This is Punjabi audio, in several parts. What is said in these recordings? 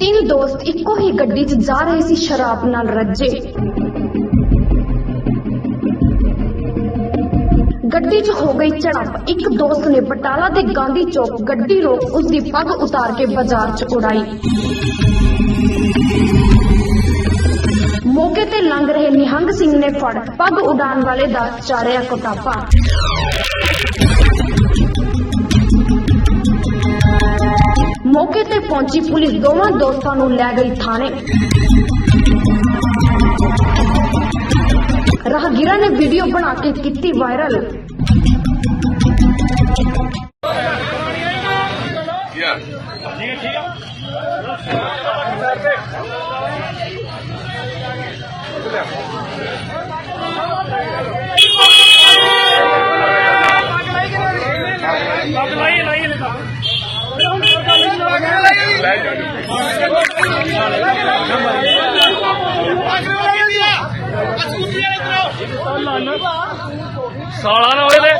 ਤਿੰਨ ਦੋਸਤ ਇੱਕੋ ਹੀ ਗੱਡੀ 'ਚ ਜਾ ਰਹੇ ਸੀ ਸ਼ਰਾਬ ਨਾਲ ਰੱਜੇ। ਗੱਡੀ 'ਚ ਹੋ ਗਈ ਝੜਪ। ਇੱਕ ਦੋਸਤ ਨੇ ਬਟਾਲਾ ਦੇ ਗਾਂਧੀ ਚੌਕ ਗੱਡੀ ਰੋਕ ਉਸ ਦੀ ਪੱਗ ਉਤਾਰ ਕੇ ਬਾਜ਼ਾਰ 'ਚ ਉਡਾਈ। ਮੌਕੇ ਤੇ ਲੰਘ ਰਹੇ ਨਿਹੰਗ ਸਿੰਘ ਨੇ ਫੜ ਪੱਗ ਉਡਾਣ ਵਾਲੇ ਦਾ ਚਾਰਿਆ ਕੁਟਾਪਾ। ਮੌਕੇ ਤੇ ਪਹੁੰਚੀ ਪੁਲਿਸ ਦੋਵਾਂ ਦੋਸਤਾਂ ਨੂੰ ਲੈ ਗਈ ਥਾਣੇ ਰਾਹਗੀਰਾਂ ਨੇ ਵੀਡੀਓ ਬਣਾ ਕੇ ਕੀਤੀ ਵਾਇਰਲ Yeah. ਸਾਲਾ ਨਾ ਹੋਏ ਤੇ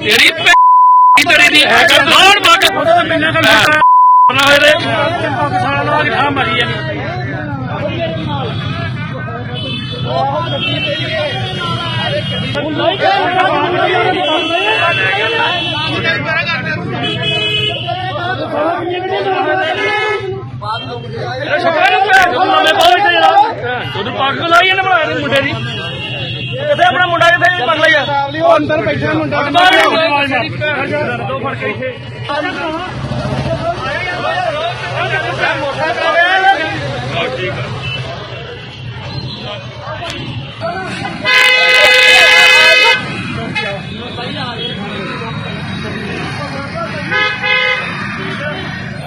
ਤੇਰੀ ਤੇਰੀ ਦੀ ਹੈ ਕਰ ਦੌੜ ਬਾਕ ਮੈਨਾਂ ਕਰ ਨਾ ਹੋਏ ਤੇ ਸਾਲਾ ਨਾ ਕਿਥਾ ਮਰੀ ਜਾਨੀ ਇਹ ਸ਼ੁਕਰ ਹੈ ਨਵੇਂ ਬਹੁਤ ਤੇ ਜਰਾ ਤੂੰ ਪੱਗ ਲਾਈ ਇਹਨੇ ਬਣਾ ਦੇ ਮੁੰਡੇ ਦੀ ਕਿੱਥੇ ਆਪਣਾ ਮੁੰਡਾ ਕਿੱਥੇ ਪੱਗ ਲਈ ਆ ਉਹ ਅੰਦਰ ਬੈਠਾ ਮੁੰਡਾ ਦੋ ਫੜ ਕੇ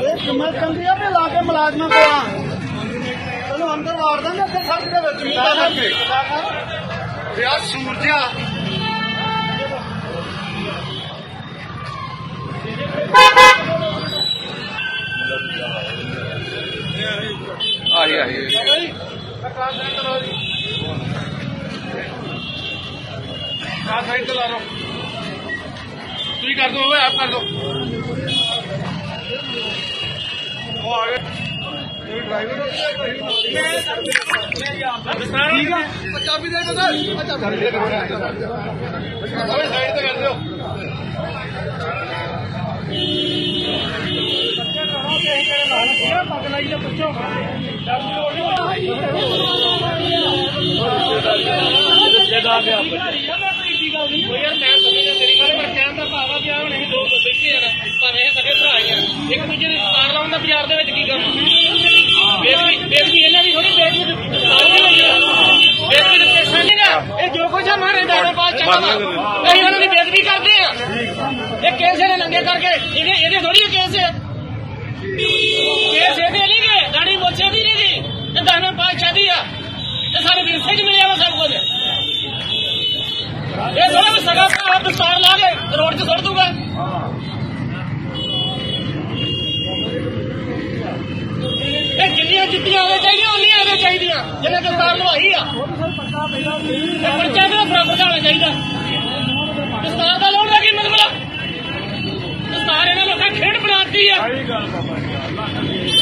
ਇੱਥੇ ਮੈਂ ਕੰਦਰੀਆ ਤੇ ਲਾ ਕੇ ਮੁਲਾਜ਼ਮਾਂ ਕੋਲ ਆ। ਤੈਨੂੰ ਅੰਦਰ ਵਾੜ ਦਾਂਗੇ ਇੱਥੇ ਸੜਕ ਦੇ ਵਿੱਚ। ਯਾਰ ਸੂਰਜਾ ਆ ਸਾਈਡ ਤੇ ਲਾ ਲਓ। ਤੁਸੀਂ ਕਰ ਦੋ ਓਏ ਆਪ ਕਰ ਦੋ। ਉਹ ਆ। ਗਏ ਇਹ ਡਰਾਈਵਰ ਠੀਕ ਆ ਚਾਬੀ ਦੇ ਦੋ ਓਏ ਸਾਈਡ ਤੇ ਕਰ ਦਿਓ ਗਿਆ ਯਾਰ ਮੈਂ ਸਮਝਦਾ ਤੇਰੀ ਗੱਲ ਪਰ ਕਹਿਣ ਦਾ ਭਾਵ ਆ ਵੀ ਆ ਹੁਣ ਅਸੀਂ ਦੋ ਬੈਠੇ ਆ ਪਰ ਇਹ ਸਕੇ ਭਰਾ ਹੀ ਆ ਇੱਕ ਦੂਜੇ ਦੀ ਦੁਕਾਨ ਲਾਉਣ ਦਾ ਬਾਜ਼ਾਰ ਦੇ ਵਿੱਚ ਕੀ ਕੰਮ ਬੇਬੀ ਬੇਬੀ ਇਹਨਾਂ ਦੀ ਥੋੜੀ ਬੇਬੀ ਬੇਬੀ ਦੇ ਪੈਸਾ ਨਹੀਂ ਇਹ ਜੋ ਕੁਝ ਆ ਮਾਰੇ ਦਾਣਾ ਬਾਅਦ ਚੰਗਾ ਵਾ ਅਸੀਂ ਉਹਨਾਂ ਦੀ ਕਰਦੇ ਆ ਇਹ ਕੇਸ ਇਹਨੇ ਨੰਗੇ ਕਰਕੇ ਇਹਦੇ ਇਹਦੇ ਥੋੜੀ ਕੇਸ। ਹੈ ਕੇਸ ਇਹਦੇ दस्तार ला के रोड से सड़ दूँगा ਇਹ ਜਿੰਨੀਆਂ ਜੁੱਤੀਆਂ ਆਣੇ ਚਾਹੀਦੀਆਂ ਉਨੀਆਂ ਆਣੇ ਚਾਹੀਦੀਆਂ ਜਿਹਨੇ ਦਸਤਾਰ ਲਵਾਈ ਆ ਇਹ ਪਰਚਾ ਕਿਹੜਾ ਬਰਾਬਰ ਦਾ ਹੋਣਾ ਚਾਹੀਦਾ ਦਸਤਾਰ ਦਾ ਲੋੜ ਦਾ ਕੀ ਮਤਲਬ ਦਸਤਾਰ ਇਹਨਾਂ ਲੋਕਾਂ ਖੇਡ ਬਣਾਤੀ ਆ ਸਹੀ ਗੱਲ ਬਾਬਾ ਜੀ ਅੱਲਾਹ ਕਰੀਏ